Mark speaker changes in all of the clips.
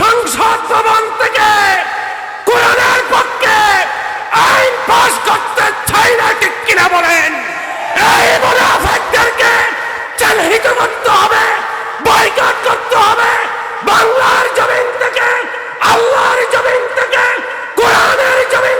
Speaker 1: সংসদ ভবন থেকে কোরআনের পক্ষে আইন পাস করতে চাই না ঠিক কিনা বলেন? এই মুনাফেকদেরকে চিহ্নিত করতে হবে, বয়কট করতে হবে। বাংলার জমিন থেকে, আল্লাহর জমিন থেকে, কোরআনের জমিন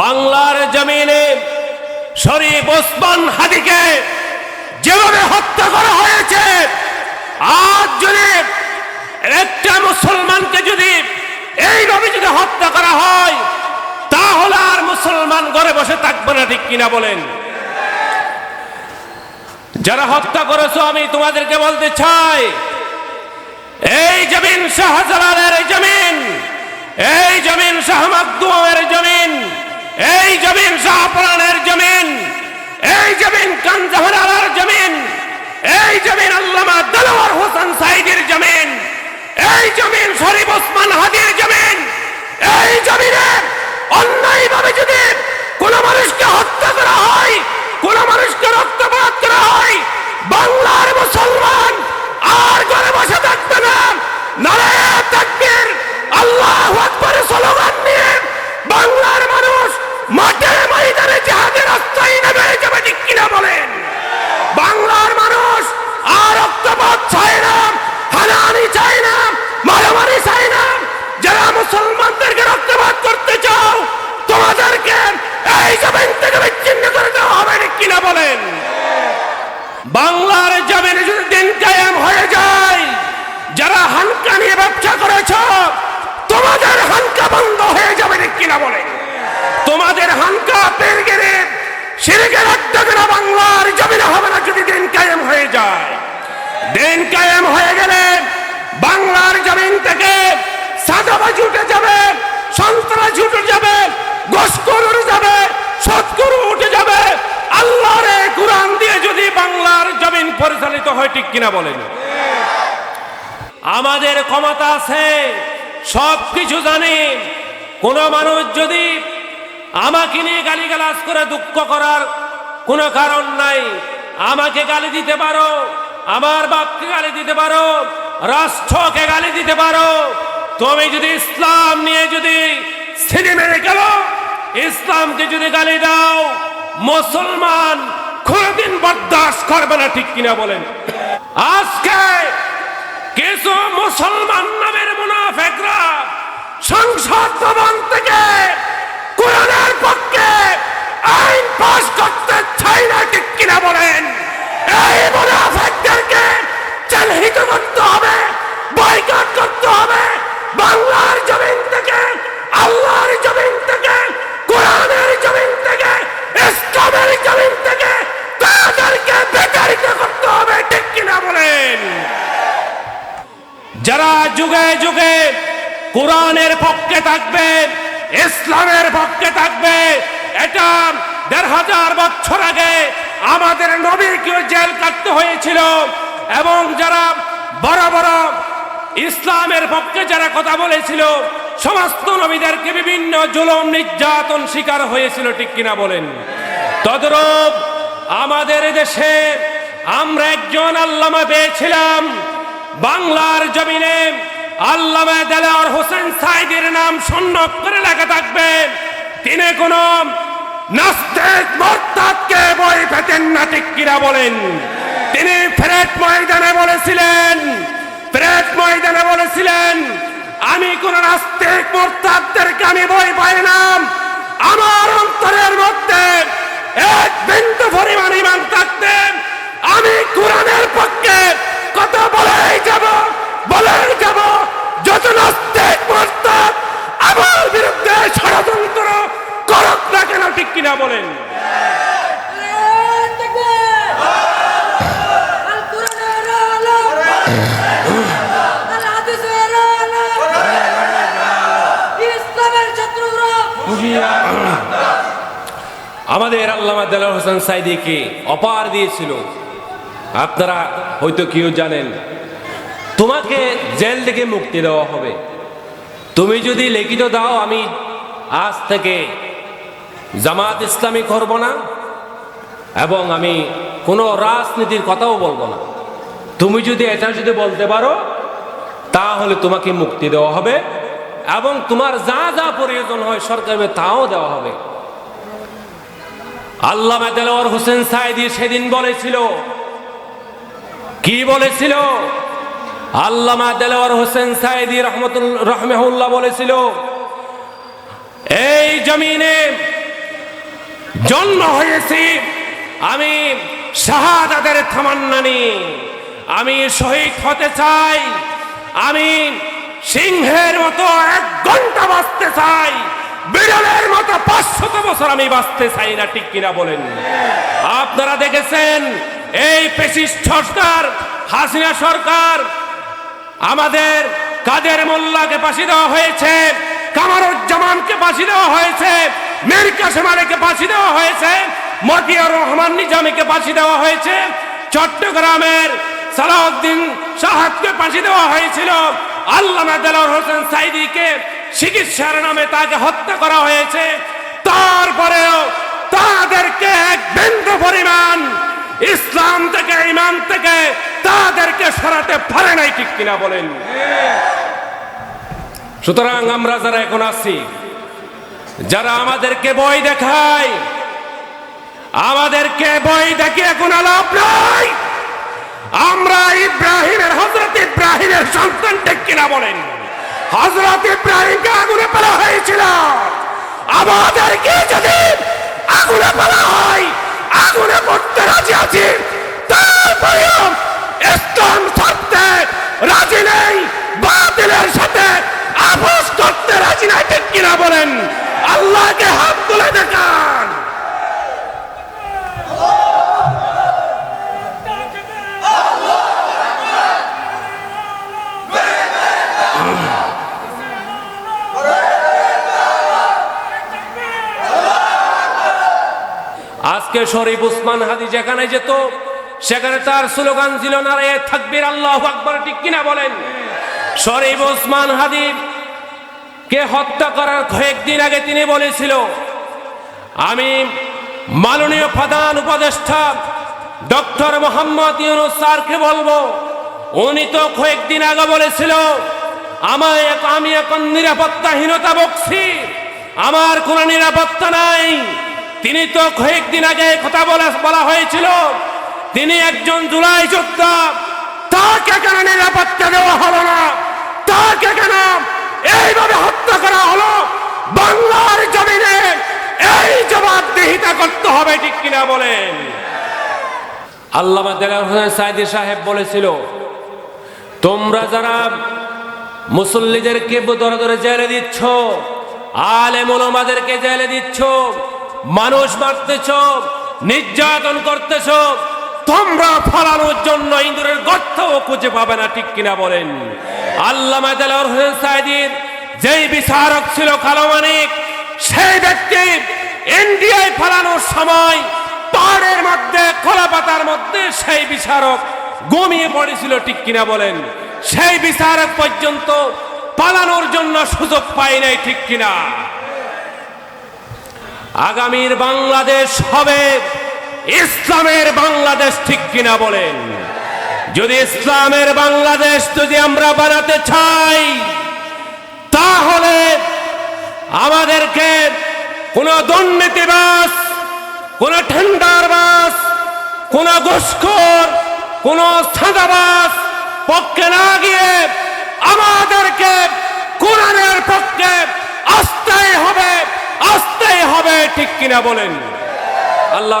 Speaker 1: বাংলার জমিনে শরীফ ওসমান হাদিকে যেভাবে হত্যা করা হয়েছে, আজ যদি একটা মুসলমানকে যদি এইভাবে যদি হত্যা করা হয়, তাহলে আর মুসলমান ঘরে বসে থাকবে না, ঠিক কিনা বলেন? যারা হত্যা করেছ, আমি তোমাদেরকে বলতে চাই, এই জমিন শাহজালালের জমিন এই জমিন শাহ জমিন, এই জমিন শাহপুরানের জমিন, এই জমিন কানজাহরার জমিন, এই জমিন আল্লামা দেলোয়ার হোসেন সাইদের জমিন, এই জমিন শরীফ ওসমান হাদির জমিন, এই জমিনে অন্যায়ভাবে যদি কোন মানুষকে হত্যা করা হয়, কোন মানুষকে রক্তপাত করা হয়, বাংলার মুসলমান আর ঘরে বসে থাকবে সিরেকে রাখতে না বাংলার জমিনে হবে না যদি দিন কায়েম হয়ে যায়। দিন কায়েম হয়ে গেলে বাংলার জমিন থেকে সাদাবাজি উঠে যাবে সন্ত্রাস উঠে যাবে গোসকর যাবে, সৎকরু উঠে যাবে। আল্লাহর কোরআন দিয়ে যদি বাংলার জমিন পরিচালিত হয়, ঠিক কিনা বলেন? আমাদের ক্ষমতা আছে সব কিছু জানি। কোন মানুষ যদি আমাকে নিয়ে গালিগালাজ করে দুঃখ করার কোনো কারণ নাই। আমাকে গালি দিতে পারো, আমার বাপকে গালি দিতে পারো, রাষ্ট্রকে গালি দিতে পারো। তুমি যদি ইসলাম নিয়ে যদি সিনে মেরে গেল, ইসলামকে যদি গালি দাও, মুসলমান কোনদিন বরদাস্ত করবে না, ঠিক কিনা বলেন। আজকে কিছু মুসলমান নামের মুনাফেকরা সংসদ ভবন থেকে কোরআনের পক্ষে আইন পাস করতে চাই না ঠিক কিনা বলেন। এই মুনাফেকদেরকে চিহ্নিত করতে হবে বয়কট করতে হবে। বাংলার জমিন থেকে, আল্লাহর জমিন থেকে, কোরআনের জমিন থেকে, ইসলামের জমিন থেকে তাদেরকে বিতাড়িত করতে হবে, ঠিক কিনা বলেন? যারা যুগে যুগে কোরআনের পক্ষে থাকবে, ইসলামের পক্ষে থাকবে, এটা দেড় হাজার বছর আগে আমাদের নবীকেও জেল কাটতে হয়েছিল। এবং যারা বড় বড় ইসলামের পক্ষে যারা কথা বলেছিল, সমস্ত নবীদেরকে বিভিন্ন জুলম, নির্যাতন শিকার হয়েছিল, ঠিক কিনা বলেন? তদরূপ আমাদের দেশে আমরা একজন আল্লামা পেয়েছিলাম। বাংলার জমিনে আল্লামা দেলাওয়ার হোসেন সাইদের নাম শূন্য করে লেখা থাকবে। তিনি কোন নাস্তিক মোরতাদকে বই পেতেন না বলেন। তিনি ফ্রেট ময়দানে বলেছিলেন ফ্রেট ময়দানে বলেছিলেন, আমি
Speaker 2: কোন নাস্তিক মোরতাদদেরকে আমি বই পাই না।
Speaker 1: আমাদের আল্লামা দেলার হোসেন সাইদিকে অপার দিয়েছিল। আপনারা হয়তো কেউ জানেন, তোমাকে জেল থেকে মুক্তি দেওয়া হবে। তুমি যদি লিখিত দাও, আমি আজ থেকে জামাত ইসলামী করব না এবং আমি কোনো রাজনীতির কথাও বলব না। তুমি যদি এটা যদি বলতে পারো, তাহলে তোমাকে মুক্তি দেওয়া হবে। এবং তোমার যা যা প্রয়োজন হয় সরকারের তাও দেওয়া হবে। আল্লাহ দেলোয়ার হোসেন সাইদি সেদিন বলেছিল, কি বলেছিল? আল্লামা দেলোয়ার হোসেন সাইদি রহমতুল, রহমেহুল্লাহ বলেছিল, এই জমিনে জন্ম হয়েছি, আমি শাহাদাতের থামান্নানি আমি শহীদ হতে চাই, আমি সিংহের মতো এক ঘণ্টা বাঁচতে চাই, বিড়ালের মতো পাঁচশত বছর আমি বাঁচতে চাই না, ঠিক কিনা বলেন। আপনারা দেখেছেন, এই পেশিস সরকার, হাসিনা সরকার, আমাদের কাদের মোল্লাকে ফাঁসি দেওয়া হয়েছে, কামারুজ্জামানকে ফাঁসি দেওয়া হয়েছে মীর কাসেম আলীকে ফাঁসি দেওয়া হয়েছে মতিয়ার রহমান নিজামীকে ফাঁসি দেওয়া হয়েছে, চট্টগ্রামের সালাউদ্দিন সাহাদকে ফাঁসি দেওয়া হয়েছিল। আল্লামা দেলার হোসেন সাইদিকে চিকিৎসার নামে তাকে হত্যা করা হয়েছে। তারপরেও তাদেরকে এক বিন্দু পরিমাণ ইসলাম থেকে ইমান থেকে তাদেরকে সরাতে পারে নাই, ঠিক কিনা বলেন? সুতরাং আমরা যারা এখন আছি, যারা আমাদেরকে বই দেখায়, আমাদেরকে বই দেখে এখন লাভ নাই। আমরা ইব্রাহিমের হজরত ইব্রাহিমের সন্তান ঠিক কিনা বলেন? হজরত ইব্রাহিমকে আগুনে ফেলা হয়েছিল। আমাদেরকে যদি আগুনে ফেলা হয়, আগুনে পড়তে রাজি আছি, তারপরেও ইসলাম ছাড়তে রাজি নেই, বাতিলের সাথে আপোষ করতে রাজি নাই ঠিক কিনা বলেন? আল্লাহকে হাত তুলে দেখান। আজকে শরীফ উসমান হাদি যেখানে যেত, সেখানে তার স্লোগান ছিল না রে থাকবির আল্লাহ আকবর, ঠিক কিনা বলেন? শরীফ উসমান হাদি কে হত্যা করার কয়েকদিন আগে তিনি বলেছিল, আমি মাননীয় প্রধান উপদেষ্টা ডক্টর মোহাম্মদ ইউনুস স্যারকে বলব, উনি তো কয়েকদিন আগে বলেছিল এক- আমি এখন নিরাপত্তাহীনতা বকছি আমার কোনো নিরাপত্তা নাই। তিনি তো কয়েকদিন আগে কথা বলে বলা হয়েছিল, তিনি একজন জুলাই যোদ্ধা তাকে কেন নিরাপত্তা দেওয়া হলো না? তাকে কেন এইভাবে হত্যা করা হলো? বাংলার জমিনে এই জবাবদিহিতা করতে হবে, ঠিক কিনা বলেন? আল্লামা দেলার হোসেন সাইদি সাহেব বলেছিল, তোমরা যারা মুসল্লিদেরকে ধরে ধরে জেলে দিচ্ছ আলে মোলমাদেরকে জেলে দিচ্ছ মানুষ মারতেছ নির্যাতন করতেছ, তোমরা ফলানোর জন্য ইন্দুরের গর্তও খুঁজে পাবে না, ঠিক কিনা বলেন? আল্লাহ হোসেন যেই বিচারক ছিল কালো মানিক, সেই ব্যক্তি ইন্ডিয়ায় ফেলানোর সময় পাহাড়ের মধ্যে খোলা পাতার মধ্যে সেই বিচারক গমিয়ে পড়েছিল, ঠিক কিনা বলেন? সেই বিচারক পর্যন্ত পালানোর জন্য সুযোগ পাই নাই, ঠিক কিনা? আগামীর বাংলাদেশ হবে ইসলামের বাংলাদেশ, ঠিক কিনা বলেন? যদি ইসলামের বাংলাদেশ যদি আমরা বানাতে চাই, তাহলে আমাদেরকে কোন দুর্নীতিবাস কোন ঠেন্ডারবাস কোন ঘুষখোর, কোন সাদাবাস পক্ষে না গিয়ে আমাদেরকে কোরআনের আসতেই হবে ঠিক কিনা বলেন। আল্লাহ